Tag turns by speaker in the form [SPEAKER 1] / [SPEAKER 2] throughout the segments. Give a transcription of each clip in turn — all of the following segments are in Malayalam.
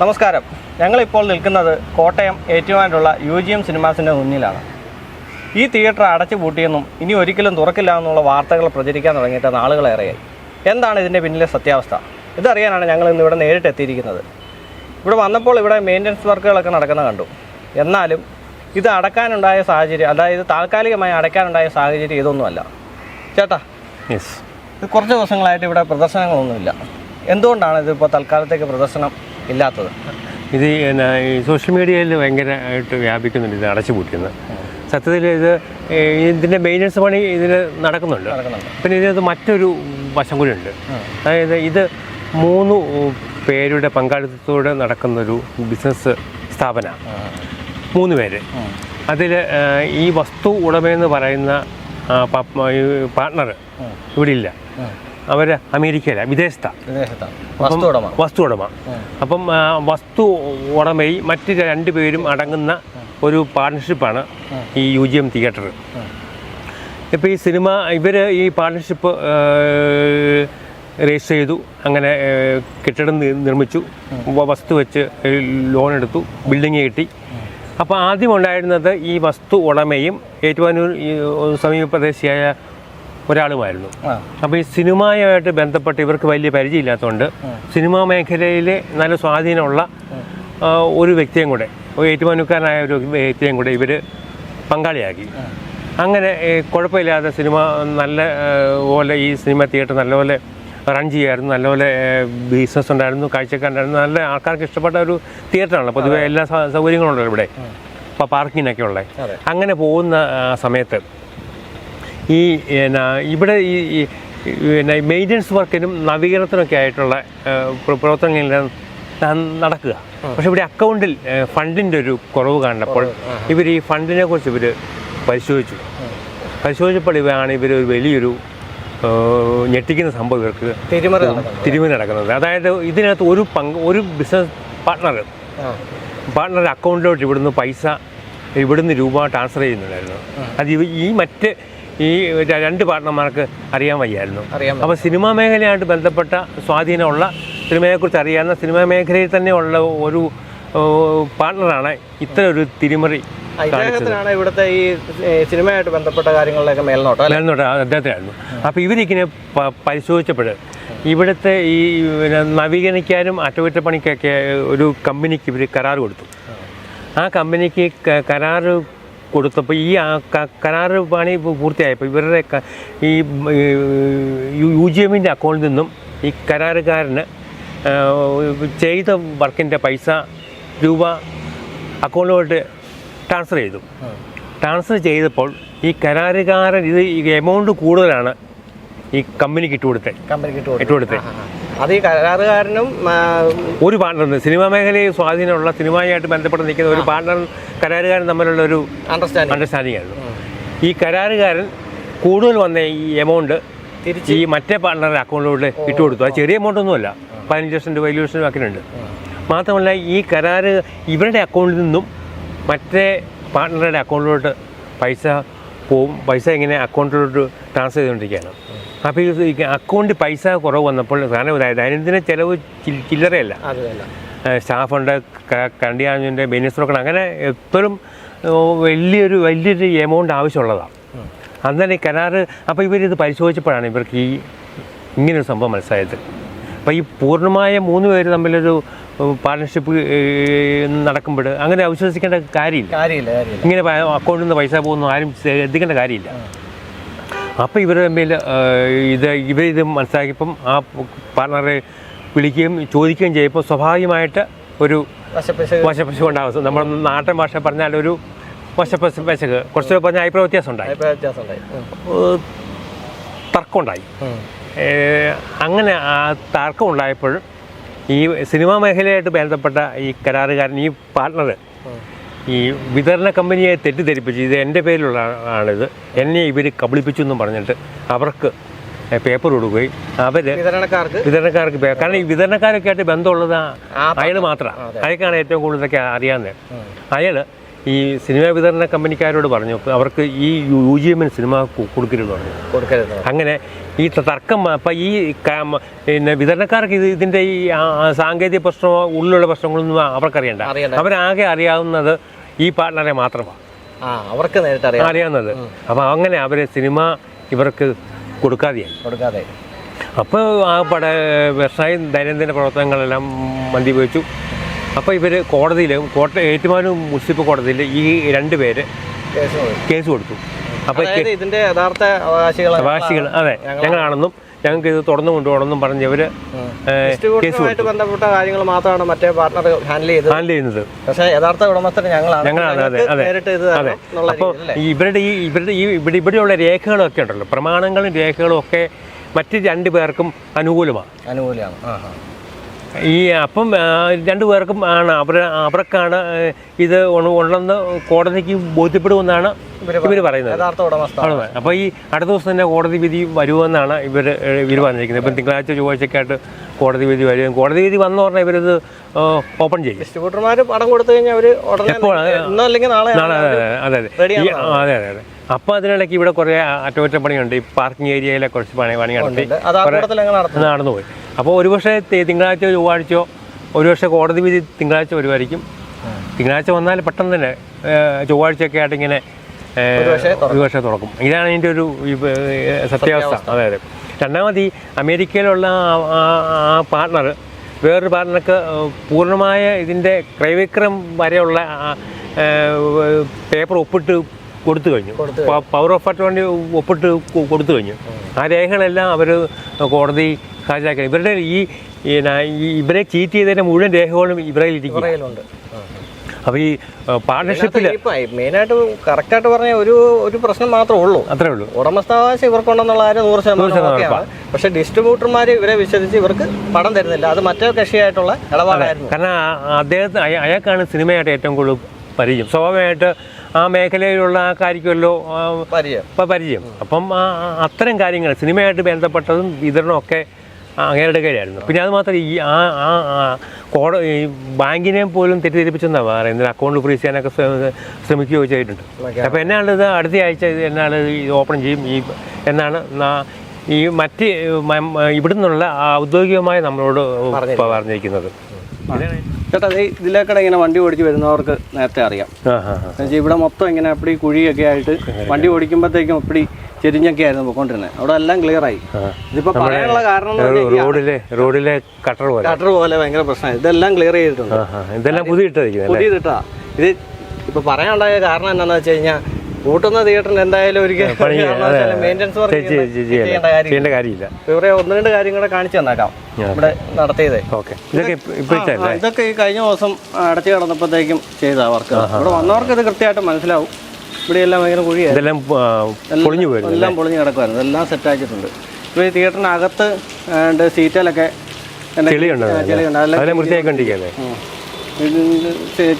[SPEAKER 1] നമസ്കാരം. ഞങ്ങളിപ്പോൾ നിൽക്കുന്നത് കോട്ടയം ഏറ്റുമാനുള്ള യു ജി എം സിനിമാസിന്റെ മുന്നിലാണ്. ഈ തിയേറ്റർ അടച്ചു പൂട്ടിയെന്നും ഇനി ഒരിക്കലും തുറക്കില്ല എന്നുള്ള വാർത്തകൾ പ്രചരിക്കാൻ തുടങ്ങിയിട്ട് നാളുകളേറെയായി. എന്താണ് ഇതിന്റെ പിന്നിലെ സത്യാവസ്ഥ? ഇതറിയാനാണ് ഞങ്ങൾ ഇന്ന് ഇവിടെ നേരിട്ട് എത്തിയിരിക്കുന്നത്. ഇവിടെ വന്നപ്പോൾ ഇവിടെ മെയിന്റനൻസ് വർക്കുകളൊക്കെ നടക്കുന്ന കണ്ടു. എന്നാലും ഇത് അടക്കാനുണ്ടായ സാഹചര്യം അതായത് താൽക്കാലികമായി അടയ്ക്കാനുണ്ടായ സാഹചര്യം ഇതൊന്നുമല്ല. ചേട്ടാ
[SPEAKER 2] യെസ്
[SPEAKER 1] ഇത് കുറച്ച് ദിവസങ്ങളായിട്ട് ഇവിടെ പ്രദർശനങ്ങളൊന്നുമില്ല. എന്തുകൊണ്ടാണ് ഇതിപ്പോൾ തൽക്കാലത്തേക്ക് പ്രദർശനം ഇല്ലാത്തത്.
[SPEAKER 2] ഇത് എന്നാ ഈ സോഷ്യൽ മീഡിയയിൽ ഭയങ്കരമായിട്ട് വ്യാപിക്കുന്നുണ്ട് ഇത് അടച്ചു പൂട്ടിയെന്ന് സത്യത്തിൽ ഇത് ഇതിന്റെ മെയിന്റനൻസ് പണി ഇതിന് നടക്കുന്നുണ്ട്.
[SPEAKER 1] നടക്കുന്നുണ്ട്.
[SPEAKER 2] പിന്നെ ഇതിനകത്ത് മറ്റൊരു വശം കൂടി ഉണ്ട് അതായത് ഇത് മൂന്ന് പേരുടെ പങ്കാളിത്തത്തോടെ നടക്കുന്നൊരു ബിസിനസ് സ്ഥാപന. മൂന്ന് പേര്. അതിൽ ഈ വസ്തു ഉടമയെന്ന് പറയുന്ന പാർട്ട്ണർ ഇവിടെ ഇല്ല. അവർ അമേരിക്കയിലെ വിദേശത്താണ്
[SPEAKER 1] വസ്തു ഉടമ
[SPEAKER 2] അപ്പം വസ്തു ഉടമയും മറ്റ് രണ്ട് പേരും അടങ്ങുന്ന ഒരു പാർട്ണർഷിപ്പാണ് ഈ യു ജി എം തിയേറ്റർ ഇപ്പോൾ ഈ സിനിമ ഇവർ ഈ പാർട്ണർഷിപ്പ് രജിസ്റ്റർ ചെയ്തു അങ്ങനെ കെട്ടിടം നിർമ്മിച്ചു വസ്തു വെച്ച് ലോൺ എടുത്തു ബിൽഡിങ് കിട്ടി. അപ്പോൾ ആദ്യം ഉണ്ടായിരുന്നത് ഈ വസ്തു ഉടമയും ഏറ്റുമാനൂർ സമീപപ്രദേശിയായ സമീപ പ്രദേശിയായ ഒരാളുമായിരുന്നു. അപ്പോൾ ഈ സിനിമയുമായിട്ട് ബന്ധപ്പെട്ട് ഇവർക്ക് വലിയ പരിചയമില്ലാത്തതുകൊണ്ട് സിനിമാ മേഖലയിൽ നല്ല സ്വാധീനമുള്ള ഒരു വ്യക്തിയും കൂടെ ഏറ്റുമാനൂക്കാരനായ ഒരു വ്യക്തിയും കൂടെ ഇവർ പങ്കാളിയാക്കി. അങ്ങനെ കുഴപ്പമില്ലാതെ സിനിമ നല്ല പോലെ ഈ സിനിമ തിയേറ്റർ നല്ലപോലെ റൺ ചെയ്യായിരുന്നു നല്ലപോലെ ബിസിനസ് ഉണ്ടായിരുന്നു കാഴ്ചക്കാരുണ്ടായിരുന്നു നല്ല ആൾക്കാർക്ക് ഇഷ്ടപ്പെട്ട ഒരു തിയേറ്ററാണല്ലോ പൊതുവേ എല്ലാ സൗകര്യങ്ങളുണ്ടല്ലോ ഇവിടെ. ഇപ്പോൾ പാർക്കിങ്ങിനൊക്കെ ഉള്ളത്. അങ്ങനെ പോകുന്ന സമയത്ത് ഈ എന്നാ ഇവിടെ ഈ പിന്നെ മെയിന്റനൻസ് വർക്കിനും നവീകരണത്തിനൊക്കെ ആയിട്ടുള്ള പ്രവർത്തനങ്ങളെല്ലാം നടക്കുക. പക്ഷെ ഇവിടെ അക്കൗണ്ടിൽ ഫണ്ടിന്റെ ഒരു കുറവ് കണ്ടപ്പോൾ ഇവർ ഈ ഫണ്ടിനെ കുറിച്ച് ഇവർ പരിശോധിച്ചു. പരിശോധിച്ചപ്പോൾ ഇവരാണ് ഇവർ ഒരു വലിയൊരു ഞെട്ടിക്കുന്ന സംഭവം ഇവർക്ക്
[SPEAKER 1] തിരിമറി നടക്കുന്നത്.
[SPEAKER 2] അതായത് ഇതിനകത്ത് ഒരു പങ്ക് ഒരു ബിസിനസ് പാർട്ട്ണർ
[SPEAKER 1] പാർട്ണർ
[SPEAKER 2] പാർട്ട്ണർ അക്കൗണ്ടിലോട്ട് ഇവിടുന്ന് പൈസ ഇവിടുന്ന് രൂപ ട്രാൻസ്ഫർ ചെയ്യുന്നുണ്ടായിരുന്നു. അത് ഈ മറ്റ് ഈ രണ്ട് പാർട്ട്ണർമാർക്ക് അറിയാൻ വയ്യായിരുന്നു. അപ്പോൾ സിനിമാ മേഖലയായിട്ട് ബന്ധപ്പെട്ട സ്വാധീനമുള്ള സിനിമയെക്കുറിച്ച് അറിയാവുന്ന സിനിമാ മേഖലയിൽ തന്നെ ഉള്ള ഒരു പാർട്ണറാണ് പാർട്ട്ണറാണ് ഇത്ര ഒരു തിരിമറി
[SPEAKER 1] അദ്ദേഹത്തിനാണ് ഇവിടുത്തെ ഈ സിനിമയായിട്ട് ബന്ധപ്പെട്ട കാര്യങ്ങളിലൊക്കെ മേൽനോട്ടം
[SPEAKER 2] മേൽനോട്ടം അദ്ദേഹത്തിനായിരുന്നു. അപ്പോൾ ഇവരിങ്ങനെ പരിശോധിച്ചപ്പോൾ ഇവിടുത്തെ ഈ നവീകരിക്കാനും അറ്റകുറ്റപ്പണിക്കൊക്കെ ഒരു കമ്പനിക്ക് ഇവർ കരാർ കൊടുത്തു. ആ കമ്പനിക്ക് കരാറ് കൊടുത്തപ്പോൾ ഈ കരാർ കരാറ് പണി പൂർത്തിയായപ്പോൾ ഇവരുടെ ഈ യു ജി എമ്മിന്റെ അക്കൗണ്ടിൽ നിന്നും ഈ കരാറുകാരന് ചെയ്ത വർക്കിന്റെ പൈസ രൂപ അക്കൗണ്ടിലോട്ട് ട്രാൻസ്ഫർ ചെയ്തു. ട്രാൻസ്ഫർ ചെയ്തപ്പോൾ ഈ കരാറുകാരൻ ഇത് ഈ എമൗണ്ട് കൂടുതലാണ് ഈ കമ്പനിക്ക് ഇട്ടുകൊടുത്തത്
[SPEAKER 1] കമ്പനിക്ക് ഇട്ടുകൊടുത്തത്.
[SPEAKER 2] ഇട്ട് കൊടുത്തത്
[SPEAKER 1] അത് ഈ കരാറുകാരനും
[SPEAKER 2] ഒരു പാർട്ണർ സിനിമാ മേഖലയിൽ സ്വാധീനമുള്ള സിനിമയായിട്ട് ബന്ധപ്പെട്ട് നിൽക്കുന്ന ഒരു പാർട്ണർ കരാറുകാരൻ തമ്മിലുള്ള ഒരു
[SPEAKER 1] അണ്ടർസ്റ്റാൻഡിങ്
[SPEAKER 2] അണ്ടർസ്റ്റാൻഡിംഗ് ആയിരുന്നു ഈ കരാറുകാരൻ കൂടുതൽ വന്ന ഈ എമൗണ്ട്
[SPEAKER 1] തിരിച്ച്
[SPEAKER 2] ഈ മറ്റേ പാർട്ണറുടെ അക്കൗണ്ടിലോട്ട് ഇട്ട് കൊടുത്തു. അത് ചെറിയ എമൗണ്ട് ഒന്നുമല്ല. പതിനഞ്ച് ലക്ഷം രൂപ ഇരുപത് ലക്ഷം രൂപ മാത്രമല്ല ഈ കരാറ് ഇവരുടെ അക്കൗണ്ടിൽ നിന്നും മറ്റേ പാർട്ണറുടെ അക്കൗണ്ടിലോട്ട് പൈസ പോവും പൈസ ഇങ്ങനെ അക്കൗണ്ടിലോട്ട് ട്രാൻസ്ഫർ ചെയ്തുകൊണ്ടിരിക്കുകയാണ്. അപ്പോൾ ഈ അക്കൗണ്ടിൽ പൈസ കുറവ് വന്നപ്പോൾ കാരണം ദൈനംദിന ചിലവ് ചില്ലറയല്ല. സ്റ്റാഫുണ്ട് ക- കറണ്ട് ചാർജുണ്ട് മെയിന്റനൻസ് നോക്കണം അങ്ങനെ എപ്പോഴും വലിയൊരു വലിയൊരു എമൗണ്ട് ആവശ്യമുള്ളതാണ്. അന്നേരം ഈ കരാറ് അപ്പോൾ ഇവരിത് പരിശോധിച്ചപ്പോഴാണ് ഇവർക്ക് ഈ ഇങ്ങനൊരു സംഭവം മനസ്സിലായത്. അപ്പോൾ ഈ പൂർണമായ മൂന്ന് പേര് തമ്മിലൊരു പാർട്ണർഷിപ്പ് നടക്കുമ്പോൾ അങ്ങനെ അവിശ്വസിക്കേണ്ട കാര്യമില്ല.
[SPEAKER 1] കാര്യമില്ല
[SPEAKER 2] ഇങ്ങനെ അക്കൗണ്ടിൽ നിന്ന് പൈസ പോകുന്നു ആരും ശ്രദ്ധിക്കേണ്ട കാര്യമില്ല. അപ്പോൾ ഇവർ തമ്മിൽ ഇത് ഇവരിത് മനസ്സിലാക്കിയപ്പം ആ പാർട്ണറെ വിളിക്കുകയും ചോദിക്കുകയും ചെയ്യുമ്പോൾ സ്വാഭാവികമായിട്ട് ഒരു
[SPEAKER 1] വശപ്പശ
[SPEAKER 2] ഉണ്ടാകും നമ്മൾ നാട്ടൻ ഭാഷ പറഞ്ഞാൽ ഒരു വശപ്പശ പശക്ക് കുറച്ച് പറഞ്ഞാൽ അഭിപ്രായ വ്യത്യാസം ഉണ്ടായി. തർക്കമുണ്ടായി. അങ്ങനെ ആ തർക്കം ഉണ്ടായപ്പോൾ ഈ സിനിമാ മേഖലയായിട്ട് ബന്ധപ്പെട്ട ഈ കരാറുകാരൻ ഈ പാർട്ണർ ഈ വിതരണ കമ്പനിയെ തെറ്റിദ്ധരിപ്പിച്ച്. ഇത് എന്റെ പേരിലുള്ള ആണിത് എന്നെ ഇവർ കബളിപ്പിച്ചു എന്നും പറഞ്ഞിട്ട് അവർക്ക് പേപ്പർ കൊടുക്കുകയും അവർ
[SPEAKER 1] വിതരണക്കാർക്ക്?
[SPEAKER 2] വിതരണക്കാർക്ക് കാരണം ഈ വിതരണക്കാരൊക്കെ ആയിട്ട് ബന്ധമുള്ളത് അയാൾ മാത്രമാണ് അയാൾക്കാണ് ഏറ്റവും കൂടുതലൊക്കെ അറിയാവുന്നത്. അയാൾ ഈ സിനിമാ വിതരണ കമ്പനിക്കാരോട് പറഞ്ഞു അവർക്ക് ഈ യു ജി എമ്മിന് സിനിമ കൊടുക്കരുത് പറഞ്ഞു.
[SPEAKER 1] കൊടുക്കരുത്
[SPEAKER 2] അങ്ങനെ ഈ തർക്കം അപ്പം ഈ പിന്നെ വിതരണക്കാർക്ക് ഇത് ഇതിന്റെ ഈ സാങ്കേതിക പ്രശ്നമോ ഉള്ളിലുള്ള പ്രശ്നങ്ങളൊന്നും അവർക്കറിയണ്ട. അവരാകെ അറിയാവുന്നത് ഈ പാർട്ട്ണറെ മാത്രമാണ്
[SPEAKER 1] ആ അവർക്ക് നേരിട്ട് അറിയാം.
[SPEAKER 2] അറിയാവുന്നത്. അപ്പം അങ്ങനെ അവർ സിനിമ ഇവർക്ക് കൊടുക്കാതെയായി.
[SPEAKER 1] കൊടുക്കാതെ
[SPEAKER 2] അപ്പോൾ ആ പട വ്യവസായ ദൈനംദിന പ്രവർത്തനങ്ങളെല്ലാം മന്ദിവെച്ചു അപ്പോൾ ഇവർ കോടതിയിൽ കോട്ട ഏറ്റുമാനൂർ മുനിസിപ്പൽ കോടതിയിൽ ഈ രണ്ട് പേര്
[SPEAKER 1] കേസ്
[SPEAKER 2] കൊടുത്തു. അപ്പോൾ
[SPEAKER 1] ഇതിന്റെ യഥാർത്ഥ അവകാശികൾ
[SPEAKER 2] അവകാശികൾ അതെ. ഞങ്ങളാണെന്നും ഞങ്ങൾക്ക് ഇത് തുറന്നു കൊണ്ടുപോകണമെന്നും പറഞ്ഞ് ഇവർ കേസ്
[SPEAKER 1] ഡിസ്ട്രിബ്യൂട്ടറുമായിട്ട് ബന്ധപ്പെട്ട കാര്യങ്ങൾ മാത്രമാണ് മറ്റേ പാർട്ണർ ഹാൻഡിൽ ചെയ്തത്.
[SPEAKER 2] ഹാൻഡിൽ ചെയ്യുന്നത്.
[SPEAKER 1] പക്ഷേ യഥാർത്ഥ ഉടമസ്ഥർ ഞങ്ങളാണ്.
[SPEAKER 2] ഞങ്ങളാണ് അതെ അതെ. അപ്പോൾ? ഇവരുടെ ഈ ഇവരുടെ ഈ ഇവിടെ ഇവിടെയുള്ള രേഖകളൊക്കെ ഉണ്ടല്ലോ. പ്രമാണങ്ങളും രേഖകളും ഒക്കെ മറ്റ് രണ്ടു പേർക്കും അനുകൂലമാണ്.
[SPEAKER 1] അനുകൂലമാണ്.
[SPEAKER 2] ഈ അപ്പം രണ്ടു പേർക്കും ആണ്. അവർ അവർക്കാണ് ഇത് ഉണ- ഉണ്ടെന്ന് കോടതിക്ക് ബോധ്യപ്പെടുമെന്നാണ് ഇവർ പറയുന്നത്. അപ്പോൾ ഈ അടുത്ത ദിവസം തന്നെ കോടതി വിധി വരുമെന്നാണ് ഇവർ ഇവർ പറഞ്ഞിരിക്കുന്നത്. ഇപ്പം തിങ്കളാഴ്ച ചൊവ്വാഴ്ചക്കായിട്ട് കോടതി വിധി വരും. കോടതി വിധി വന്നു പറഞ്ഞാൽ ഇവരിത് ഓപ്പൺ ചെയ്യും.
[SPEAKER 1] ഡിസ്ട്രിബ്യൂട്ടർമാർ പടം കൊടുത്തു കഴിഞ്ഞാൽ അല്ലെങ്കിൽ നാളെ
[SPEAKER 2] നാളെ അതെ അതെ അതെ അതെ. അതെ അപ്പോൾ അതിനിടയ്ക്ക് ഇവിടെ കുറേ അറ്റകുറ്റപ്പണിയുണ്ട്. ഈ പാർക്കിംഗ് ഏരിയയിലെ കുറച്ച് പണി പണി നടത്തി.
[SPEAKER 1] അത്
[SPEAKER 2] അപ്പോൾ ഒരുപക്ഷെ തിങ്കളാഴ്ചയോ ചൊവ്വാഴ്ചയോ ഒരുപക്ഷെ കോടതി വിധി തിങ്കളാഴ്ച വരുമായിരിക്കും. തിങ്കളാഴ്ച വന്നാൽ പെട്ടെന്ന് തന്നെ ചൊവ്വാഴ്ചയൊക്കെ ആയിട്ട് ഇങ്ങനെ ഒരുപക്ഷെ ഒരു പക്ഷേ തുറക്കും ഇതാണ് ഇതിന്റെ ഒരു സത്യാവസ്ഥ. അതെ അതെ. രണ്ടാമത് ഈ അമേരിക്കയിലുള്ള ആ- പാർട്ണർ വേറൊരു പാർട്ട്ണർക്ക് ഏഹ്, പൂർണമായ ഇതിന്റെ ക്രയവിക്രം വരെയുള്ള പേപ്പർ ഒപ്പിട്ട് കൊടുത്തു കഴിഞ്ഞു. പവർ ഓഫ് അറ്റോണി ഒപ്പിട്ട് കൊടുത്തു കഴിഞ്ഞു. ആ രേഖകളെല്ലാം അവർ കോടതി ഹാജരാക്കി ഇവരുടെ ഈ ഇവരെ ചീറ്റ് ചെയ്തതിന്റെ മുഴുവൻ രേഖകളും ഇവരെ ഇരിക്കും
[SPEAKER 1] പുറകിലുണ്ട്
[SPEAKER 2] അപ്പോൾ ഈ പാർട്ണർഷിപ്പിൽ
[SPEAKER 1] മെയിനായിട്ട് കറക്റ്റായിട്ട് പറഞ്ഞ ഒരു ഒരു പ്രശ്നം മാത്രമേ ഉള്ളൂ.
[SPEAKER 2] അത്രേ ഉള്ളൂ.
[SPEAKER 1] ഉടമസ്ഥാവകാശം ഇവർക്കുണ്ടെന്നുള്ള കാര്യം നൂറ് ശതമാനം പക്ഷെ ഡിസ്ട്രിബ്യൂട്ടർമാർ ഇവരെ വിശ്വസിച്ച് ഇവർക്ക് പണം തരുന്നില്ല. അത് മറ്റേ കക്ഷിയായിട്ടുള്ള ഇടപാടായിരുന്നു.
[SPEAKER 2] കാരണം അദ്ദേഹത്തിന് അയ- അയാൾക്കാണ് സിനിമയായിട്ട് ഏറ്റവും കൂടുതൽ പരിചയം. സ്വാഭാവികമായിട്ട് ആ മേഖലയിലുള്ള ആൾക്കാർക്കുമല്ലോ
[SPEAKER 1] പരിചയം.
[SPEAKER 2] ഇപ്പം പരിചയം. അപ്പം അത്തരം കാര്യങ്ങൾ സിനിമയായിട്ട് ബന്ധപ്പെട്ടതും വിതരണമൊക്കെ അങ്ങേരുടെ കാര്യമായിരുന്നു. പിന്നെ അത് മാത്രം ഈ ആ ആ കോട ഈ ബാങ്കിനെ പോലും തെറ്റിദ്ധരിപ്പിച്ചെന്നാണ് പറയുന്നത്. അക്കൗണ്ട് ഫ്രീസ് ചെയ്യാനൊക്കെ ശ്രമ- ശ്രമിക്കുകയോ ചെയ്തിട്ടുണ്ട്. അപ്പോൾ എന്നാണ് ഇത് അടുത്ത ആഴ്ച ഇത് എന്നാണ് ഇത് ഓപ്പൺ ചെയ്യും? ഈ എന്നാണ് ഈ മറ്റ് ഇവിടുന്നുള്ള ഔദ്യോഗികമായി നമ്മളോട് പറഞ്ഞിരിക്കുന്നത്.
[SPEAKER 1] ചേട്ടാ ഇതിലേക്കടെ ഇങ്ങനെ വണ്ടി ഓടിച്ച് വരുന്നവർക്ക് നേരത്തെ അറിയാം. ഇവിടെ മൊത്തം ഇങ്ങനെ അപ്പടി കുഴിയൊക്കെ ആയിട്ട് വണ്ടി ഓടിക്കുമ്പോഴത്തേക്കും അപ്പടി ചെരിഞ്ഞൊക്കെ ആയിരുന്നു പോയിക്കൊണ്ടിരുന്നത് അവിടെ എല്ലാം ക്ലിയർ ആയി. ഇതിപ്പോ പറയാനുള്ള കാരണം എന്ന് പറഞ്ഞാൽ ഈ
[SPEAKER 2] റോഡിലെ റോഡിലെ കട്ടർ പോലെ.
[SPEAKER 1] ഗട്ടർ പോലെ ഭയങ്കര പ്രശ്നമായി. ഇതെല്ലാം ക്ലിയർ ചെയ്തിട്ടുണ്ട്.
[SPEAKER 2] ആ ആ. ഇതെല്ലാം പുതിയ
[SPEAKER 1] തിട്ടാ ഇത് ഇപ്പൊ പറയാനുണ്ടായ കാരണം എന്താണെന്ന് വെച്ച് കഴിഞ്ഞാൽ കൂട്ടുന്ന തിയേറ്ററിന് എന്തായാലും ഒരു മെയിന്റെനൻസ് വർക്ക്
[SPEAKER 2] ചെയ്യല്ല.
[SPEAKER 1] ചെയ്യേണ്ട കാര്യം
[SPEAKER 2] ചെയ്യേണ്ട കാര്യമില്ല.
[SPEAKER 1] ഇവരെ ഒന്ന് രണ്ട് കാര്യം കൂടെ കാണിച്ചു തന്നേക്കാം. ഇവിടെ നടത്തിയതേ.
[SPEAKER 2] ഓക്കെ. ഇതൊക്കെ
[SPEAKER 1] ആ, ഇതൊക്കെ ഈ കഴിഞ്ഞ ദിവസം അടച്ചു കിടന്നപ്പോഴത്തേക്കും ചെയ്ത വർക്ക് ഇവിടെ വന്നവർക്ക് ഇത് കൃത്യമായിട്ട് മനസ്സിലാവും. ഇവിടെ എല്ലാം ഭയങ്കര കുഴിയായിരുന്നു
[SPEAKER 2] ഇതെല്ലാം പൊളിഞ്ഞു പോയിരുന്നു
[SPEAKER 1] എല്ലാം പൊളിഞ്ഞ് കിടക്കുമായിരുന്നു എല്ലാം സെറ്റ് ആക്കിയിട്ടുണ്ട്. ഇപ്പോൾ ഈ തിയേറ്ററിനകത്ത് സീറ്റിലൊക്കെ.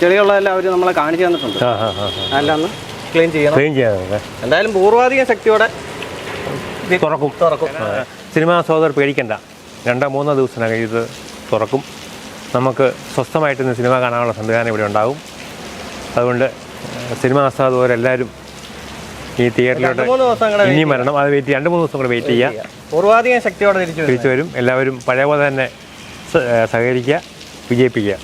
[SPEAKER 1] ചെളിയുള്ളതെല്ലാം അവർ നമ്മളെ കാണിച്ചു തന്നിട്ടുണ്ട്. അല്ലാന്ന് ക്ലീൻ ചെയ്യണം.
[SPEAKER 2] ക്ലീൻ ചെയ്യണം
[SPEAKER 1] എന്തായാലും പൂർവാധിക ശക്തിയോടെ
[SPEAKER 2] തുറക്കും.
[SPEAKER 1] തുറക്കും.
[SPEAKER 2] സിനിമാ സഹോദർ പേടിക്കണ്ട. രണ്ടോ മൂന്നോ ദിവസത്തിനകം ഇത് തുറക്കും. നമുക്ക് സ്വസ്ഥമായിട്ട് സിനിമ കാണാനുള്ള സംവിധാനം ഇവിടെ ഉണ്ടാകും. അതുകൊണ്ട് സിനിമ ആസ്വാദകരെല്ലാവരും ഈ തിയേറ്ററിലോട്ട്
[SPEAKER 1] ഇനി
[SPEAKER 2] മരണം വരണം. അത് വെയിറ്റ് രണ്ട് മൂന്ന് ദിവസം കൂടെ വെയിറ്റ് ചെയ്യുക
[SPEAKER 1] പൂർവാധികം ശക്തിയോടെ തിരിച്ചു വരും
[SPEAKER 2] തിരിച്ചു വരും. എല്ലാവരും പഴയ പോലെ തന്നെ സഹകരിക്കുക വിജയിപ്പിക്കുക.